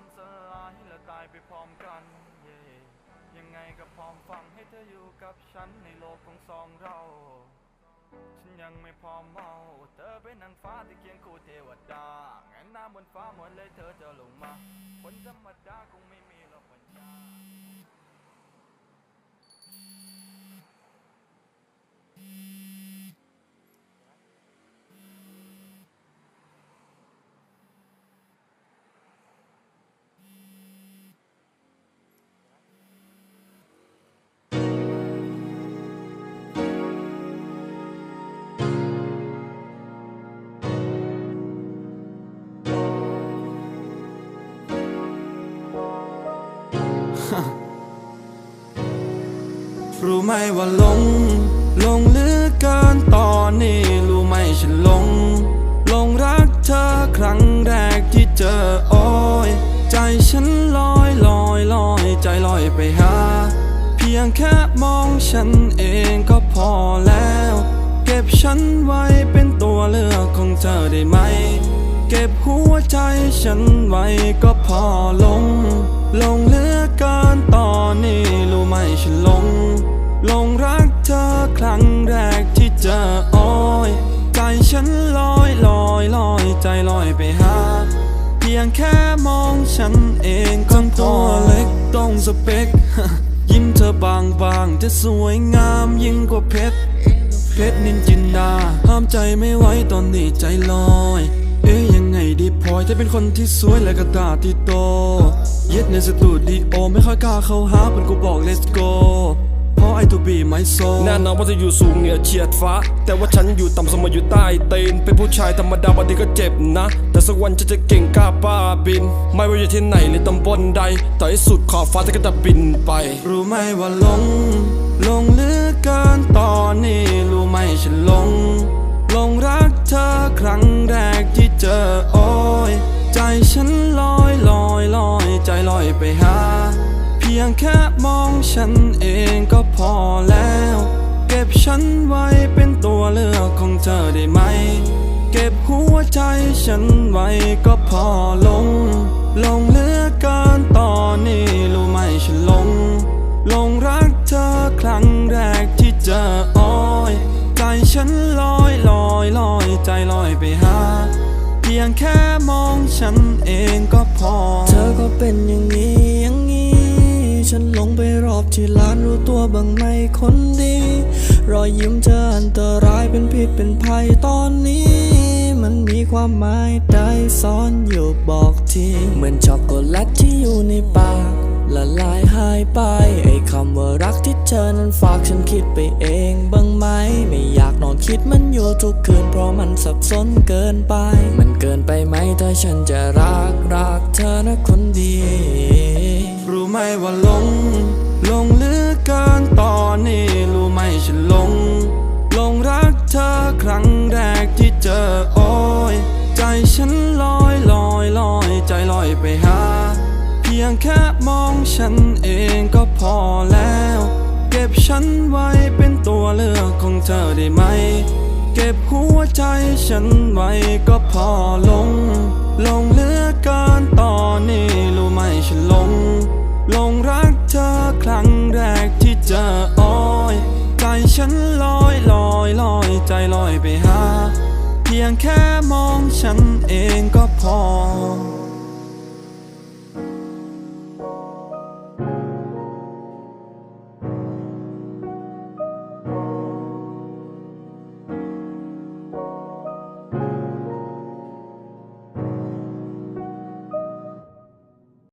มันสลายและตายไปพร้อมกัน เย่ยังไงก็พร้อมฟังให้เธออยู่กับฉันในโลกของสองเรา ฉันยังไม่พร้อมเมา เธอเป็นนางฟ้าที่เคียงคู่เทวดาแงนหน้าบนฟ้าเหมือนเลยเธอจะลงมาคนธรรมดาคงไม่มีหรอกปัญญา รู้ไหมว่าหลงหลงหลือเกินตอนนี้ รู้ไหมฉันหลงหลงรักเธอครั้งแรกที่เจอโอ้ยใจฉันลอยลอยลอย ใจลอยไปหา เพียงแค่มองฉันเองก็พอแล้ว เก็บฉันไว้เป็นตัวเลือกของเธอได้ไหม เก็บหัวใจฉันไว้ก็พอลงหลงเหลือเกินตอน ฉันลอยลอยลอยใจลอยไปหา เพียงแค่มองฉันเองก็ตัวเล็กต้องสเปค ยิ้มเธอบางบางจะสวยงามยิ่งกว่าเพชร เพชรนินจินดา ห้ามใจไม่ไหวตอนนี้ใจลอย เอ๊ยยังไงดีพลอยเธอเป็นคนที่สวยและก็ตาที่โต เย็ดในสตูดิโอไม่ค่อยกล้าเข้าหาเพื่อนกูบอก let's go เพราะไอทูบีไม่โซแน่นอนว่าจะอยู่สูงเหนือเฉียดฟ้า แต่ว่าฉันอยู่ต่ำเสมออยู่ใต้ตีนเป็นผู้ชายธรรมดาบางทีก็เจ็บนะ แต่สักวันฉันจะเก่งกล้าป้าบิน ไม่ว่าอยู่ที่ไหนหรือตำบลใดต่อให้สุดขอบฟ้าฉันก็จะบินไป รู้ไหมว่าหลงหลงเหลือเกินตอนนี้รู้ไหมฉันหลงหลงรักเธอครั้งแรกที่เจอโอ้ยใจฉันลอยลอยลอยใจลอยไปหาเพียงแค่มองฉันเองก็พอแล้ว เก็บฉันไว้เป็นตัวเลือกของเธอได้ไหม เก็บหัวใจฉันไว้ก็พอลง ลงเลือเกินตอนนี้รู้ไหมฉันลง ลงรักเธอครั้งแรกที่เจอโอ้ยใจฉันลอยลอยลอยใจลอยไปหาเพียงแค่มองฉันเองก็พอ เธอก็เป็นอย่างนี้อย่างนี้ ที่ร้านรู้ตัวบ้างไหมคนดี รอยยิ้มเธออันตรายเป็นพิษเป็นภัยตอนนี้ มันมีความหมายใดซ่อนอยู่บอกทีเหมือนช็อกโกแลตที่อยู่ในปากละลายหายไป ไอ้คำว่ารักที่เธอนั้นฝากฉันคิดไปเองบ้างไหม ไม่อยากนอนคิดมันอยู่ทุกคืน เพราะมันสับสนเกินไป มันเกินไปไหมถ้าฉันจะรัก รักเธอนะคนดี รู้ไหมว่าหลง ลงเลือเกินตอนนี้รู้ไหมฉันลง ลงรักเธอครั้งแรกที่เจอโอ้ยใจฉันลอยลอยลอยใจลอยไปหา เพียงแค่มองฉันเองก็พอแล้ว เก็บฉันไว้เป็นตัวเลือกของเธอได้ไหม เก็บหัวใจฉันไว้ก็พอลง ลงเหลือเกินตอนนี้รู้ไหมฉันลง ลงรักเธอ ครั้งแรกที่เจอโอ้ยใจฉันลอยลอยลอยใจลอยไปหา เพียงแค่มองฉันเองก็พอ